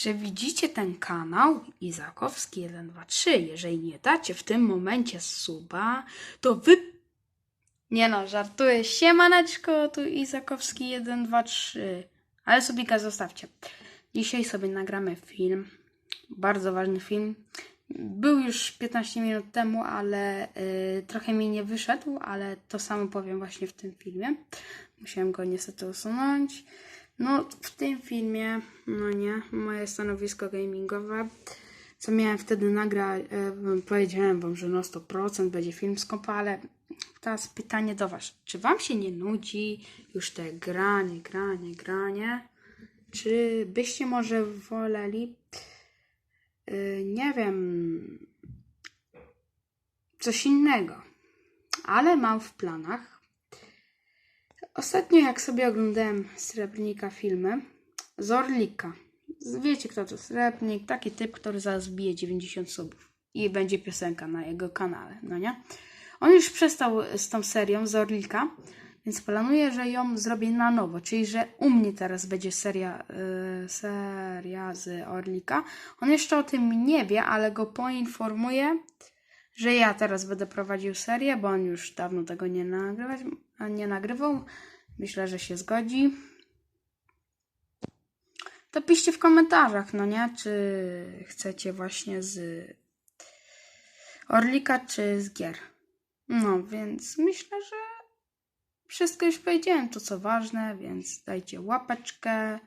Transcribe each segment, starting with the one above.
Czy widzicie ten kanał Izakowski 123? Jeżeli nie dacie w tym momencie suba, to wy... Nie no, żartuję. Siemaneczko, tu Izakowski 123. Ale subika zostawcie. Dzisiaj sobie nagramy film. Bardzo ważny film. Był już 15 minut temu, ale y, trochę mi nie wyszedł, ale to samo powiem właśnie w tym filmie. Musiałem go niestety usunąć. No, w tym filmie, no nie, moje stanowisko gamingowe, co miałem wtedy nagrać, e, powiedziałem wam, że no 100% będzie film z ale teraz pytanie do was, czy wam się nie nudzi już te granie, granie, granie? Czy byście może woleli, y, nie wiem, coś innego? Ale mam w planach Ostatnio jak sobie oglądałem Srebrnika filmy z Orlika. Wiecie kto to Srebrnik? Taki typ, który zaraz bije 90 subów. I będzie piosenka na jego kanale, no nie? On już przestał z tą serią z Orlika, więc planuję, że ją zrobię na nowo. Czyli, że u mnie teraz będzie seria, y, seria z Orlika. On jeszcze o tym nie wie, ale go poinformuję, że ja teraz będę prowadził serię, bo on już dawno tego nie, nagrywać, a nie nagrywał. Myślę, że się zgodzi. To piszcie w komentarzach, no nie? Czy chcecie właśnie z Orlika, czy z gier. No, więc myślę, że wszystko już powiedziałem, to co ważne, więc dajcie łapeczkę,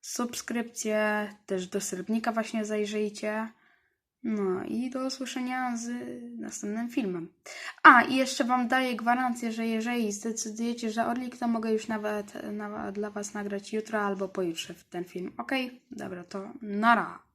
subskrypcję, też do Srebrnika właśnie zajrzyjcie. No i do usłyszenia z następnym filmem. A, i jeszcze Wam daję gwarancję, że jeżeli zdecydujecie, że Orlik, to mogę już nawet, nawet dla Was nagrać jutro albo pojutrze ten film. Ok? Dobra, to nara.